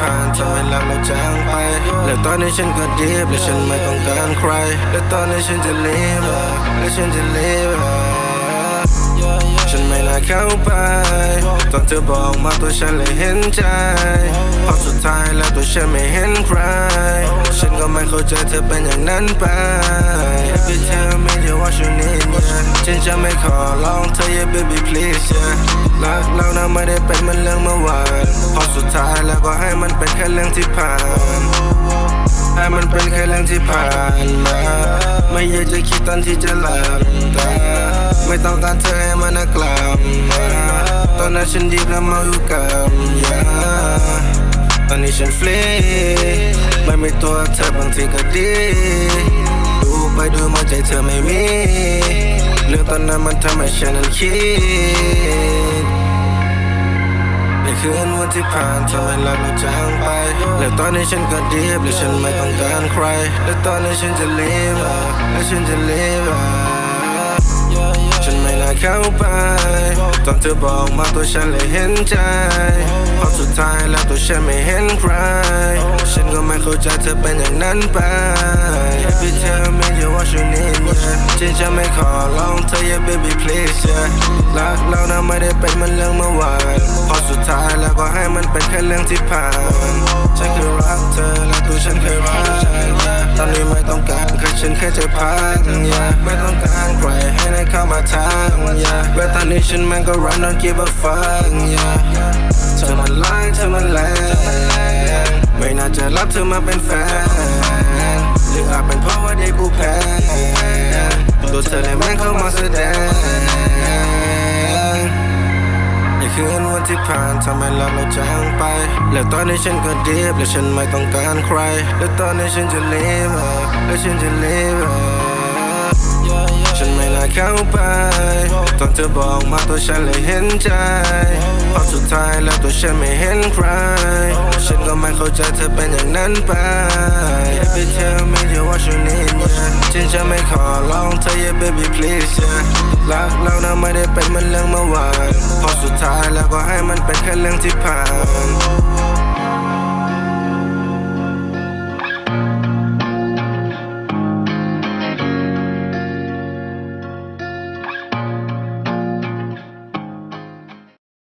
ทำให้รักเราจางไป และตอนนี้ฉันก็ดีและฉันไม่ต้องการใคร และตอนนี้ฉันจะลีบและฉันจะลีบ นไม่น่าเข้าไปตอนเธอบอกมาตัวฉันเลยเห็นใจพราะสุดท้ายแล้วตัวฉันไม่เห็นใครฉันก็ไม่เข้าใจเธอเป็นอย่างนั้นไป Baby tell me you what you need yeah ฉันจะไม่ขอร้องเธอ yeah baby please yeah รักเรานะไม่ได้เป็นเหมือนเรื่องเมื่อวานพราะสุดท้ายแล้วก็ให้มันเป็นแค่เรื่องที่ผ่านให้มันเป็นแค่เรื่องที่ผ่านมาไม่อยากจะคิดตอนที่จะหลับตา ไม่ต้องการเธอให้มันกลับมตอนนั้นฉันดีและเมาอยู่กับยาตอนนี้ฉันฟรีไม่มีตัวเธอบางทีก็ดี ดูไปดูมาใจเธอไม่มี เรื่องตอนนั้นมันทำให้ฉันนั้นคิดในคืนวันที่ผ่านทำให้รักเราจางไป และตอนนี้ฉันก็ดีและฉันไม่ต้องการใคร และตอนนี้ฉันจะ live และฉันจะ live เข้าไป ตอนเธอบอกมาตัวฉันเลยเห็นใจพราะสุดท้ายแล้วตัวฉันไม่เห็นใคร ฉันก็ไม่เข้าใจเธอเป็นอย่างนั้นไป Baby tell me you what you need yeah ฉันจะไม่ขอร้องเธอ yeah baby please yeah รักเรานะไม่ได้เป็นเมือนเรื่องเมื่อวานพราะสุดท้ายแล้วก็ให้มันเป็นแค่เรื่องที่ผ่าน ฉันเคยรักเธอและตัวฉันเคยรัก ตอนนี้ไม่ต้องการแค่ฉันแค่จะพัก yeah ไม่ต้องการใครให้ได้เข้ามาทัก yeah และตอนนี้ฉันมันก็ run don't give a fuck yeah เธอมันร้ายเธอมันแรงไม่น่าจะรับเธอมาเป็นแฟนหรืออาจเป็นเพราะว่าเด็กกูแพ้ตัวเธอเลยแม่งเข้ามาแสดงใน คืนวันที่ผ่านทำให้รักเราจางไป และตอนนี้ฉันก็ดีบและฉันไม่ต้องการใคร และตอนนี้ฉันจะ live และฉันจะ live ฉันไม่น่าเข้าไป ตอนเธอบอกมาตัวฉันเลยเห็นใจพราะสุดท้ายแล้วตัวฉันไม่เห็นใคร ฉันก็ไม่เข้าใจเธอเป็นอย่างนั้นไป Baby tell me you what you need yeah ฉันจะไม่ขอร้องเธอ yeah baby please yeah รักเรานะไม่ได้เป็นเหมือนเรื่องเมื่อวาน แล้วก็ให้มันเป็นแค่เรื่องที่ผ่าน